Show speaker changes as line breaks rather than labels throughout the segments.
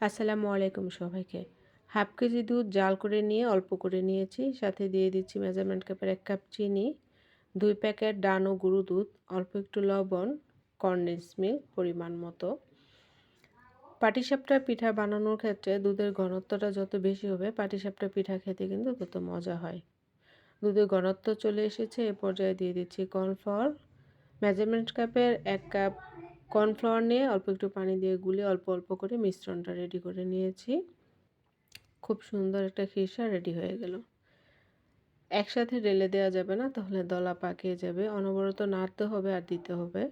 আসসালামু আলাইকুম সবাইকে। হাফ কেজি দুধ জাল করে নিয়ে, অল্প করে নিয়েছি। সাথে দিয়ে দিচ্ছি মেজারমেন্ট কাপের এক কাপ চিনি, দুই প্যাকেট ডান ও গুঁড়ো দুধ, অল্প একটু লবণ কর্নেস মিল্ক পরিমাণ মতো। পাটিসাপটা পিঠা বানানোর ক্ষেত্রে দুধের ঘনত্বটা যত বেশি হবে, পাটিসাপটা পিঠা খেতে কিন্তু তত মজা হয়। দুধের ঘনত্ব চলে এসেছে, এ পর্যায়ে দিয়ে দিচ্ছি কর্নফ্লাওয়ার। মেজারমেন্ট কাপের এক কাপ কর্নফ্লাওয়ার নিয়ে অল্প একটু পানি দিয়ে গুলে অল্প অল্প করে মিশ্রণটা রেডি করে নিয়েছি। খুব সুন্দর একটা খিসা রেডি হয়ে গেল। একসাথে ঢেলে দেওয়া যাবে না, তাহলে দলা পাকিয়ে যাবে। অনবরত নাড়তে হবে আর দিতে হবে।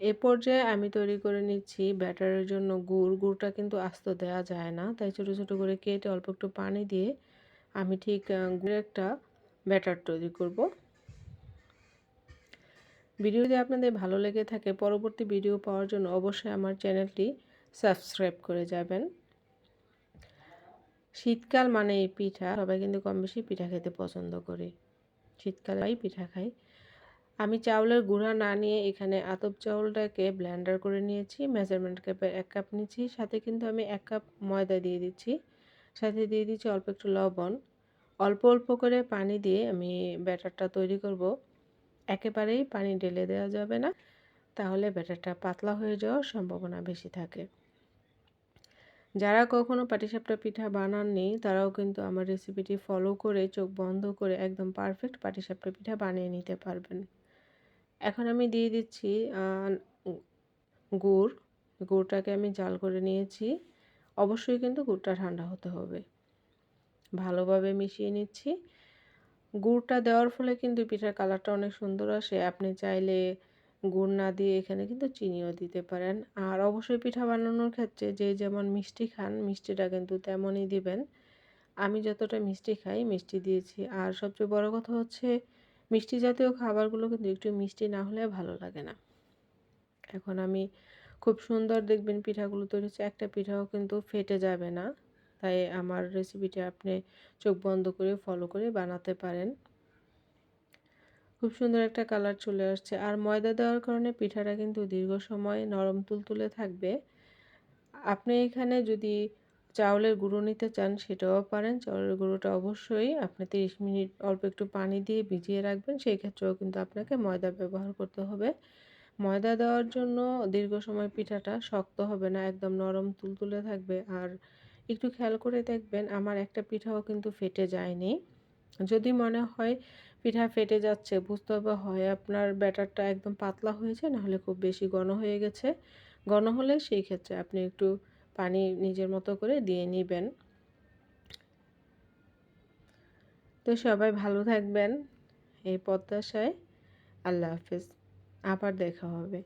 এ পর্যায়ে আমি তৈরি করে নিচ্ছি ব্যাটারের জন্য গুড়। গুড়টা কিন্তু আস্ত দেওয়া যায় না, তাই ছোটো ছোটো করে কেটে অল্প একটু পানি দিয়ে আমি ঠিক গুড়ের একটা ব্যাটার তৈরি করব। ভিডিও যদি আপনাদের ভালো লেগে থাকে, পরবর্তী ভিডিও পাওয়ার জন্য অবশ্যই আমার চ্যানেলটি সাবস্ক্রাইব করে যাবেন। শীতকাল মানে এই পিঠা, সবাই কিন্তু কম বেশি পিঠা খেতে পছন্দ করি। শীতকালে পিঠা খাই আমি চাউলের গুঁড়া না নিয়ে এখানে আতপ চাউলটাকে ব্লেন্ডার করে নিয়েছি, মেজারমেন্ট কাপের এক কাপ নিয়েছি সাথে কিন্তু আমি এক কাপ ময়দা দিয়ে দিচ্ছি, সাথে দিয়ে দিচ্ছি অল্প একটু লবণ। অল্প অল্প করে পানি দিয়ে আমি ব্যাটারটা তৈরি করব। একেবারেই পানি ঢেলে দেওয়া যাবে না। তাহলে ব্যাটারটা পাতলা হয়ে যাওয়ার সম্ভাবনা বেশি থাকে। যারা কখনো পাটিসাপটা পিঠা বানাননি, তারাও কিন্তু আমার রেসিপিটি ফলো করে, চোখ বন্ধ করে একদম পারফেক্ট পাটিসাপটা পিঠা বানিয়ে নিতে পারবেন। এখন আমি দিয়ে দিচ্ছি গুড়। গুড়টাকে আমি জাল করে নিয়েছি। অবশ্যই কিন্তু গুড়টা ঠান্ডা হতে হবে। ভালোভাবে মিশিয়ে নিচ্ছি। গুড়টা দেওয়ার ফলে কিন্তু পিঠার কালারটা অনেক সুন্দর আসে। আপনি চাইলে গুড় না দিয়ে এখানে কিন্তু চিনিও দিতে পারেন। আর অবশ্যই পিঠা বানানোর ক্ষেত্রে যে যেমন মিষ্টি খান, মিষ্টিটা কিন্তু তেমনই দিবেন। আমি যতটা মিষ্টি খাই, মিষ্টি দিয়েছি। আর সবচেয়ে বড় কথা হচ্ছে, মিষ্টি জাতীয় খাবারগুলো কিন্তু একটু মিষ্টি না হলে ভালো লাগে না। এখন আমি খুব সুন্দর দেখবেন পিঠাগুলো তৈরি হচ্ছে। একটা পিঠাও কিন্তু ফেটে যাবে না। তাই আমার রেসিপিটি আপনি চোখ বন্ধ করে ফলো করে বানাতে পারেন। খুব সুন্দর একটা কালার চলে আসছে। আর ময়দা দেওয়ার কারণে পিঠাটা কিন্তু দীর্ঘ সময় নরম তুলতুলে থাকবে। আপনি এখানে যদি চাউলের গুঁড়ো নিতে চান সেটাও পারেন। চাউলের গুঁড়োটা অবশ্যই আপনি তিরিশ মিনিট অল্প একটু পানি দিয়ে ভিজিয়ে রাখবেন। সেই ক্ষেত্রেও কিন্তু আপনাকে ময়দা ব্যবহার করতে হবে। ময়দা দেওয়ার জন্য দীর্ঘ সময় পিঠাটা শক্ত হবে না, একদম নরম তুলতুলে থাকবে। আর একটু খেয়াল করে দেখবেন আমার একটা পিঠাও কিন্তু ফেটে যায়নি। যদি মনে হয় পিঠা ফেটে যাচ্ছে, বুঝতে হবে হয় আপনার ব্যাটারটা একদম পাতলা হয়েছে, নাহলে খুব বেশি ঘন হয়ে গেছে। ঘন হলে সেই ক্ষেত্রে আপনি একটু পানি নিজের মতো করে দিয়ে নেবেন। তো সবাই ভালো থাকবেন এই প্রত্যাশায়। আল্লাহ হাফেজ। আবার দেখা হবে।